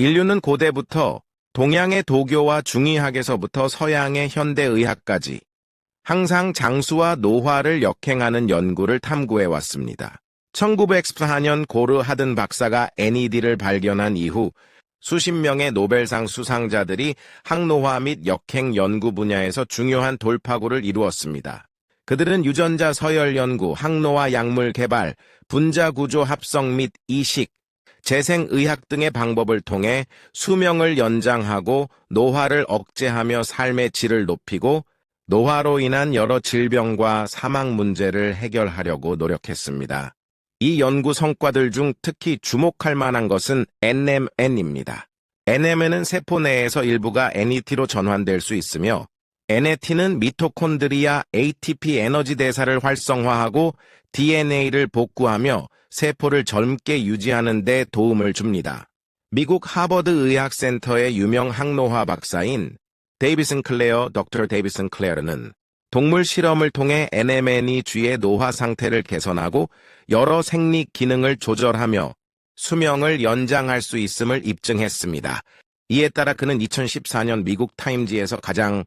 인류는 고대부터 동양의 도교와 중의학에서부터 서양의 현대의학까지 항상 장수와 노화를 역행하는 연구를 탐구해 왔습니다. 1914년 고르 하든 박사가 NED를 발견한 이후 수십 명의 노벨상 수상자들이 항노화 및 역행 연구 분야에서 중요한 돌파구를 이루었습니다. 그들은 유전자 서열 연구, 항노화 약물 개발, 분자 구조 합성 및 이식, 재생의학 등의 방법을 통해 수명을 연장하고 노화를 억제하며 삶의 질을 높이고 노화로 인한 여러 질병과 사망 문제를 해결하려고 노력했습니다. 이 연구 성과들 중 특히 주목할 만한 것은 NMN입니다. NMN은 세포 내에서 일부가 NET로 전환될 수 있으며 NAT는 미토콘드리아 ATP 에너지 대사를 활성화하고 DNA를 복구하며 세포를 젊게 유지하는 데 도움을 줍니다. 미국 하버드 의학센터의 유명 항노화 박사인 데이비슨 클레어, 덕터 데이비슨 클레어는 동물 실험을 통해 NMN이 쥐의 노화 상태를 개선하고 여러 생리 기능을 조절하며 수명을 연장할 수 있음을 입증했습니다. 이에 따라 그는 2014년 미국 타임지에서 가장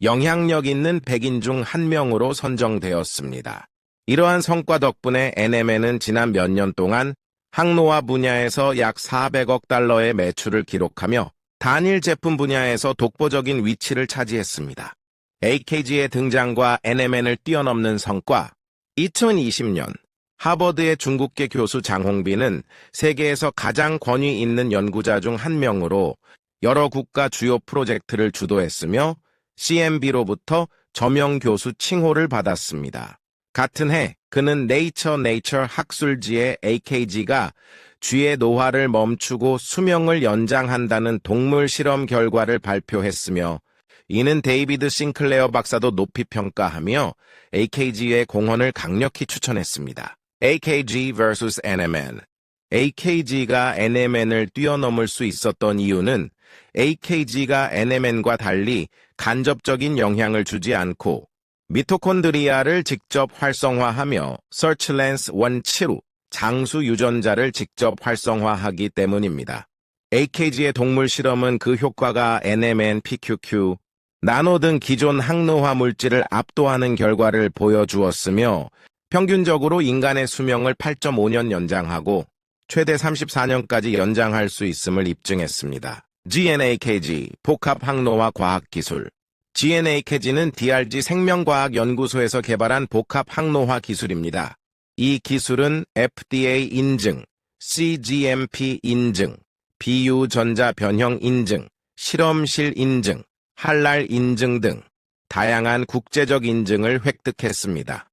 영향력 있는 100인 중 한 명으로 선정되었습니다. 이러한 성과 덕분에 NMN은 지난 몇 년 동안 항노화 분야에서 약 400억 달러의 매출을 기록하며 단일 제품 분야에서 독보적인 위치를 차지했습니다. AKG의 등장과 NMN을 뛰어넘는 성과 2020년 하버드의 중국계 교수 장홍빈은 세계에서 가장 권위 있는 연구자 중 한 명으로 여러 국가 주요 프로젝트를 주도했으며 CMB로부터 저명 교수 칭호를 받았습니다. 같은 해 그는 네이처 네이처 학술지의 AKG가 쥐의 노화를 멈추고 수명을 연장한다는 동물 실험 결과를 발표했으며 이는 데이비드 싱클레어 박사도 높이 평가하며 AKG의 공헌을 강력히 추천했습니다. AKG vs NMN AKG가 NMN을 뛰어넘을 수 있었던 이유는 AKG가 NMN과 달리 간접적인 영향을 주지 않고 미토콘드리아를 직접 활성화하며 서치랜스 원치루 장수 유전자를 직접 활성화하기 때문입니다. AKG의 동물 실험은 그 효과가 NMN, PQQ, 나노 등 기존 항노화 물질을 압도하는 결과를 보여주었으며 평균적으로 인간의 수명을 8.5년 연장하고 최대 34년까지 연장할 수 있음을 입증했습니다. GNAKG, 복합 항노화 과학 기술 GNAKG는 DRG 생명과학연구소에서 개발한 복합 항노화 기술입니다. 이 기술은 FDA 인증, CGMP 인증, 비유전자 변형 인증, 실험실 인증, 할랄 인증 등 다양한 국제적 인증을 획득했습니다.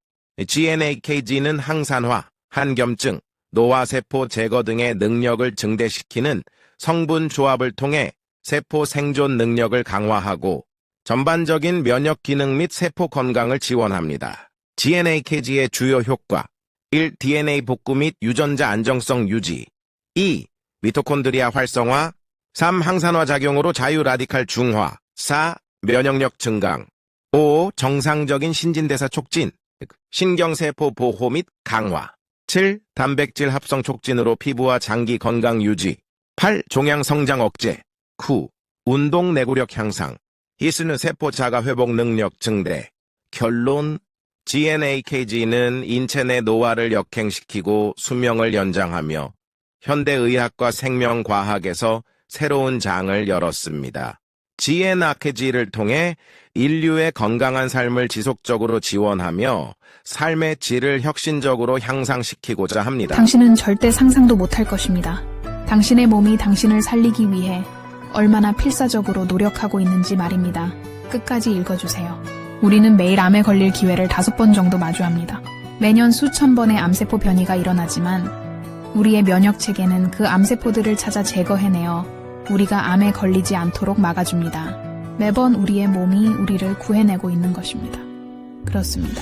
GNAKG는 항산화, 한겸증, 노화세포 제거 등의 능력을 증대시키는 성분 조합을 통해 세포 생존 능력을 강화하고 전반적인 면역 기능 및 세포 건강을 지원합니다. GNAKG의 주요 효과 1. DNA 복구 및 유전자 안정성 유지 2. 미토콘드리아 활성화 3. 항산화 작용으로 자유 라디칼 중화 4. 면역력 증강 5. 정상적인 신진대사 촉진 신경세포 보호 및 강화 7. 단백질 합성 촉진으로 피부와 장기 건강 유지 8. 종양 성장 억제 9. 운동 내구력 향상 히스는 세포 자가 회복 능력 증대 결론 GNAKG는 인체 내 노화를 역행시키고 수명을 연장하며 현대의학과 생명과학에서 새로운 장을 열었습니다. GNAKG를 통해 인류의 건강한 삶을 지속적으로 지원하며 삶의 질을 혁신적으로 향상시키고자 합니다. 당신은 절대 상상도 못할 것입니다. 당신의 몸이 당신을 살리기 위해 얼마나 필사적으로 노력하고 있는지 말입니다. 끝까지 읽어주세요. 우리는 매일 암에 걸릴 기회를 다섯 번 정도 마주합니다. 매년 수천 번의 암세포 변이가 일어나지만 우리의 면역 체계는 그 암세포들을 찾아 제거해내어 우리가 암에 걸리지 않도록 막아줍니다. 매번 우리의 몸이 우리를 구해내고 있는 것입니다. 그렇습니다.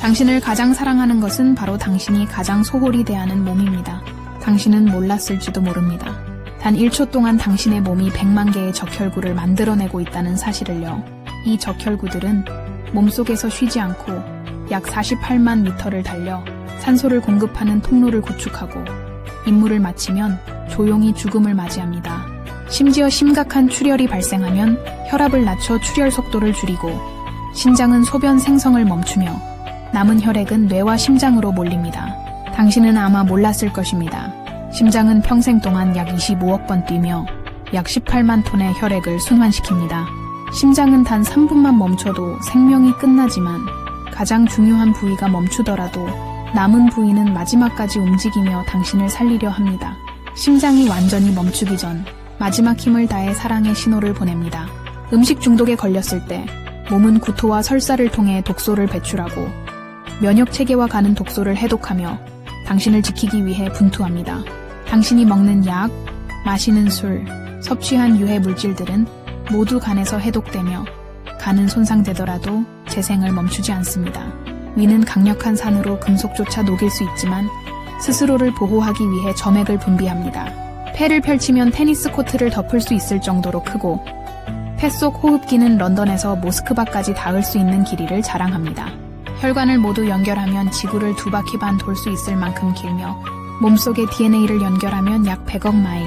당신을 가장 사랑하는 것은 바로 당신이 가장 소홀히 대하는 몸입니다. 당신은 몰랐을지도 모릅니다. 단 1초 동안 당신의 몸이 100만 개의 적혈구를 만들어내고 있다는 사실을요. 이 적혈구들은 몸속에서 쉬지 않고 약 48만 미터를 달려 산소를 공급하는 통로를 구축하고 임무를 마치면 조용히 죽음을 맞이합니다. 심지어 심각한 출혈이 발생하면 혈압을 낮춰 출혈 속도를 줄이고 신장은 소변 생성을 멈추며 남은 혈액은 뇌와 심장으로 몰립니다. 당신은 아마 몰랐을 것입니다. 심장은 평생 동안 약 25억 번 뛰며 약 18만 톤의 혈액을 순환시킵니다. 심장은 단 3분만 멈춰도 생명이 끝나지만 가장 중요한 부위가 멈추더라도 남은 부위는 마지막까지 움직이며 당신을 살리려 합니다. 심장이 완전히 멈추기 전 마지막 힘을 다해 사랑의 신호를 보냅니다. 음식 중독에 걸렸을 때 몸은 구토와 설사를 통해 독소를 배출하고 면역 체계와 가는 독소를 해독하며 당신을 지키기 위해 분투합니다. 당신이 먹는 약, 마시는 술, 섭취한 유해 물질들은 모두 간에서 해독되며 간은 손상되더라도 재생을 멈추지 않습니다. 위는 강력한 산으로 금속조차 녹일 수 있지만 스스로를 보호하기 위해 점액을 분비합니다. 폐를 펼치면 테니스 코트를 덮을 수 있을 정도로 크고 폐 속 호흡기는 런던에서 모스크바까지 닿을 수 있는 길이를 자랑합니다. 혈관을 모두 연결하면 지구를 두 바퀴 반 돌 수 있을 만큼 길며 몸속의 DNA를 연결하면 약 100억 마일,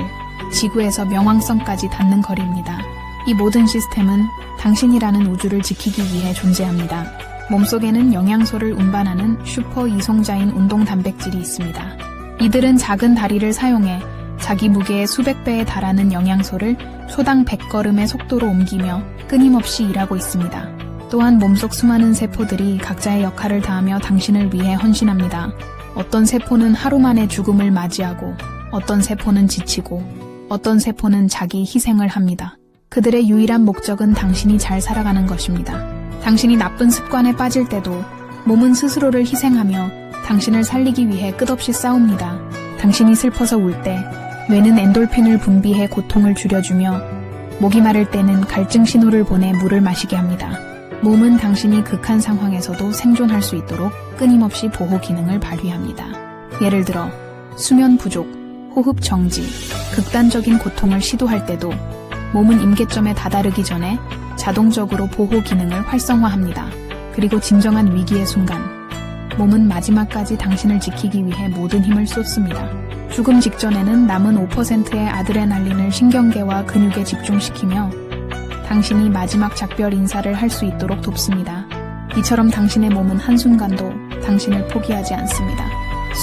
지구에서 명왕성까지 닿는 거리입니다. 이 모든 시스템은 당신이라는 우주를 지키기 위해 존재합니다. 몸속에는 영양소를 운반하는 슈퍼 이송자인 운동 단백질이 있습니다. 이들은 작은 다리를 사용해 자기 무게의 수백 배에 달하는 영양소를 초당 100걸음의 속도로 옮기며 끊임없이 일하고 있습니다. 또한 몸속 수많은 세포들이 각자의 역할을 다하며 당신을 위해 헌신합니다. 어떤 세포는 하루 만에 죽음을 맞이하고 어떤 세포는 지치고 어떤 세포는 자기 희생을 합니다. 그들의 유일한 목적은 당신이 잘 살아가는 것입니다. 당신이 나쁜 습관에 빠질 때도 몸은 스스로를 희생하며 당신을 살리기 위해 끝없이 싸웁니다. 당신이 슬퍼서 울 때 뇌는 엔돌핀을 분비해 고통을 줄여주며 목이 마를 때는 갈증 신호를 보내 물을 마시게 합니다. 몸은 당신이 극한 상황에서도 생존할 수 있도록 끊임없이 보호 기능을 발휘합니다. 예를 들어 수면 부족, 호흡 정지, 극단적인 고통을 시도할 때도 몸은 임계점에 다다르기 전에 자동적으로 보호 기능을 활성화합니다. 그리고 진정한 위기의 순간, 몸은 마지막까지 당신을 지키기 위해 모든 힘을 쏟습니다. 죽음 직전에는 남은 5%의 아드레날린을 신경계와 근육에 집중시키며 당신이 마지막 작별 인사를 할 수 있도록 돕습니다. 이처럼 당신의 몸은 한순간도 당신을 포기하지 않습니다.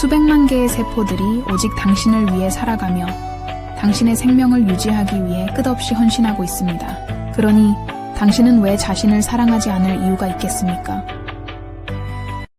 수백만 개의 세포들이 오직 당신을 위해 살아가며 당신의 생명을 유지하기 위해 끝없이 헌신하고 있습니다. 그러니 당신은 왜 자신을 사랑하지 않을 이유가 있겠습니까?